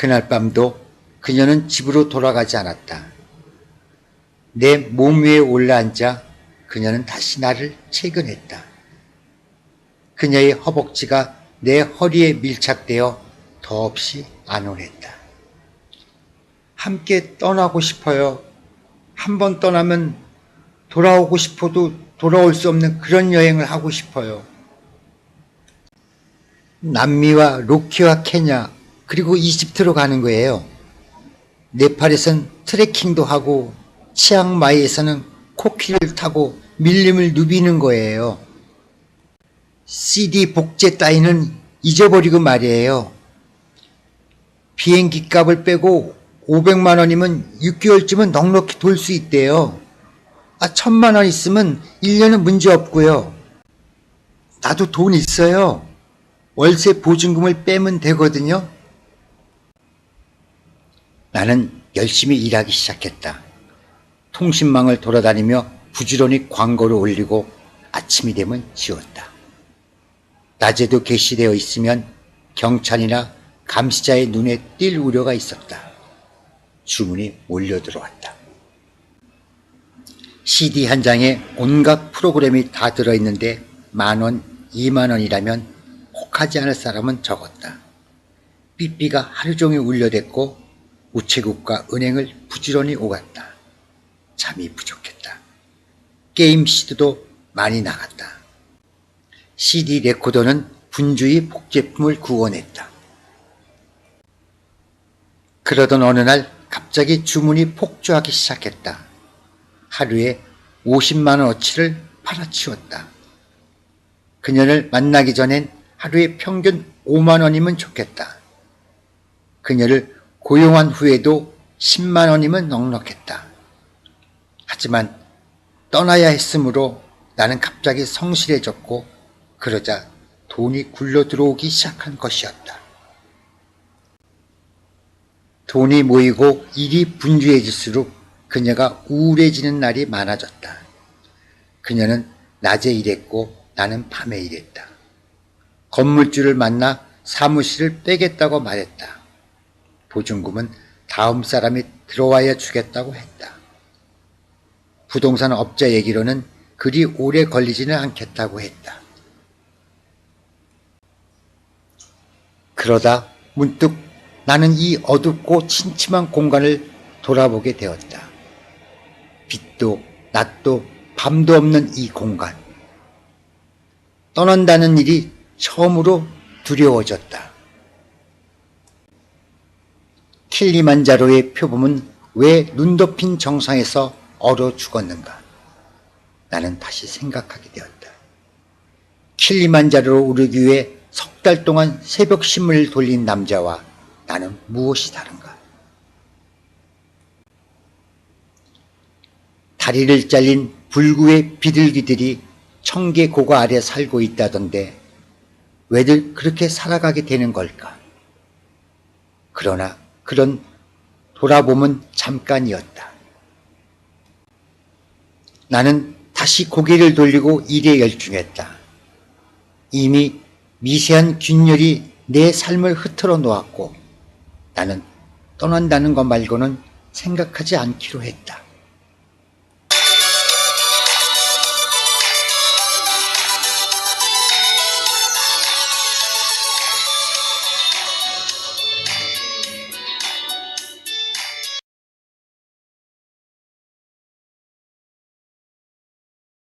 그날 밤도 그녀는 집으로 돌아가지 않았다. 내 몸 위에 올라앉아 그녀는 다시 나를 채근했다. 그녀의 허벅지가 내 허리에 밀착되어 더없이 안온했다. 함께 떠나고 싶어요. 한 번 떠나면 돌아오고 싶어도 돌아올 수 없는 그런 여행을 하고 싶어요. 남미와 로키와 케냐 그리고 이집트로 가는 거예요. 네팔에선 트레킹도 하고 치앙마이에서는 코끼리를 타고 밀림을 누비는 거예요. CD 복제 따위는 잊어버리고 말이에요. 비행기 값을 빼고 500만 원이면 6개월쯤은 넉넉히 돌 수 있대요. 아, 천만 원 있으면 1년은 문제 없고요. 나도 돈 있어요. 월세 보증금을 빼면 되거든요. 나는 열심히 일하기 시작했다. 통신망을 돌아다니며 부지런히 광고를 올리고 아침이 되면 지웠다. 낮에도 게시되어 있으면 경찰이나 감시자의 눈에 띌 우려가 있었다. 주문이 몰려 들어왔다. CD 한 장에 온갖 프로그램이 다 들어있는데 만 원, 이만 원이라면 혹하지 않을 사람은 적었다. 삐삐가 하루 종일 울려댔고 우체국과 은행을 부지런히 오갔다. 잠이 부족했다. 게임 CD도 많이 나갔다. CD 레코더는 분주히 복제품을 구워냈다. 그러던 어느 날 갑자기 주문이 폭주하기 시작했다. 하루에 50만 원어치를 팔아치웠다. 그녀를 만나기 전엔 하루에 평균 5만 원이면 좋겠다. 그녀를 고용한 후에도 10만 원이면 넉넉했다. 하지만 떠나야 했으므로 나는 갑자기 성실해졌고 그러자 돈이 굴러 들어오기 시작한 것이었다. 돈이 모이고 일이 분주해질수록 그녀가 우울해지는 날이 많아졌다. 그녀는 낮에 일했고 나는 밤에 일했다. 건물주를 만나 사무실을 빼겠다고 말했다. 보증금은 다음 사람이 들어와야 주겠다고 했다. 부동산 업자 얘기로는 그리 오래 걸리지는 않겠다고 했다. 그러다 문득 나는 이 어둡고 침침한 공간을 돌아보게 되었다. 빛도 낮도 밤도 없는 이 공간. 떠난다는 일이 처음으로 두려워졌다. 킬리만자로의 표범은 왜 눈 덮인 정상에서 얼어 죽었는가? 나는 다시 생각하게 되었다. 킬리만자로로 오르기 위해 석 달 동안 새벽 신문을 돌린 남자와 나는 무엇이 다른가? 다리를 잘린 불구의 비둘기들이 청계 고가 아래 살고 있다던데 왜들 그렇게 살아가게 되는 걸까? 그러나 그런 돌아보면 잠깐이었다. 나는 다시 고개를 돌리고 일에 열중했다. 이미 미세한 균열이 내 삶을 흐트러 놓았고 나는 떠난다는 것 말고는 생각하지 않기로 했다.